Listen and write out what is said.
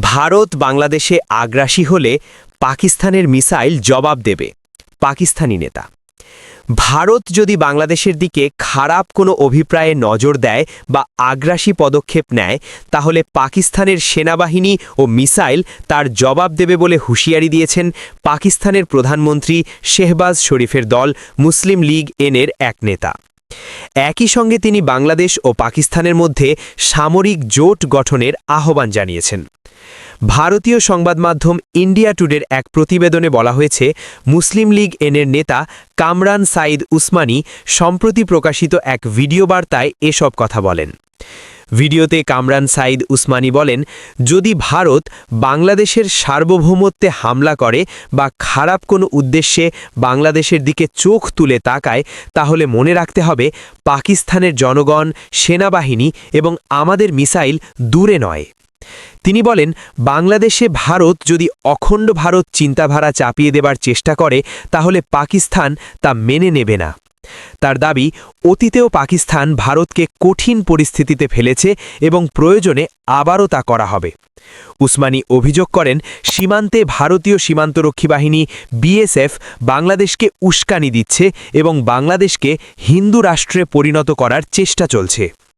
ভারত বাংলাদেশে আগ্রাসী হলে পাকিস্তানের মিসাইল জবাব দেবে পাকিস্তানি নেতা। ভারত যদি বাংলাদেশের দিকে খারাপ কোনো অভিপ্রায়ে নজর দেয় বা আগ্রাসী পদক্ষেপ নেয়, তাহলে পাকিস্তানের সেনাবাহিনী ও মিসাইল তার জবাব দেবে বলে হুঁশিয়ারি দিয়েছেন পাকিস্তানের প্রধানমন্ত্রী শেহবাজ শরীফের দল মুসলিম লীগ এনের এক নেতা। একই সঙ্গে তিনি বাংলাদেশ ও পাকিস্তানের মধ্যে সামরিক জোট গঠনের আহ্বান জানিয়েছেন। ভারতীয় সংবাদ মাধ্যম ইন্ডিয়া টুডের এক প্রতিবেদনে বলা হয়েছে, মুসলিম লীগ এনের নেতা কামরান সাইদ উসমানী সম্প্রতি প্রকাশিত এক ভিডিও বার্তায় এসব কথা বলেন। ভিডিওতে কামরান সাইদ উসমানী বলেন, যদি ভারত বাংলাদেশের সার্বভৌমত্বে হামলা করে বা খারাপ কোনো উদ্দেশ্যে বাংলাদেশের দিকে চোখ তুলে তাকায়, তাহলে মনে রাখতে হবে পাকিস্তানের জনগণ, সেনাবাহিনী এবং আমাদের মিসাইল দূরে নয়। তিনি বলেন, বাংলাদেশে ভারত যদি অখণ্ড ভারত চিন্তাধারা চাপিয়ে দেবার চেষ্টা করে, তাহলে পাকিস্তান তা মেনে নেবে না। তার দাবি, অতীতেও পাকিস্তান ভারতকে কঠিন পরিস্থিতিতে ফেলেছে এবং প্রয়োজনে আবারও তা করা হবে। উসমানী অভিযোগ করেন, সীমান্তে ভারতীয় সীমান্তরক্ষী বাহিনী, বিএসএফ, বাংলাদেশকে উস্কানি দিচ্ছে এবং বাংলাদেশকে হিন্দু রাষ্ট্রে পরিণত করার চেষ্টা চলছে।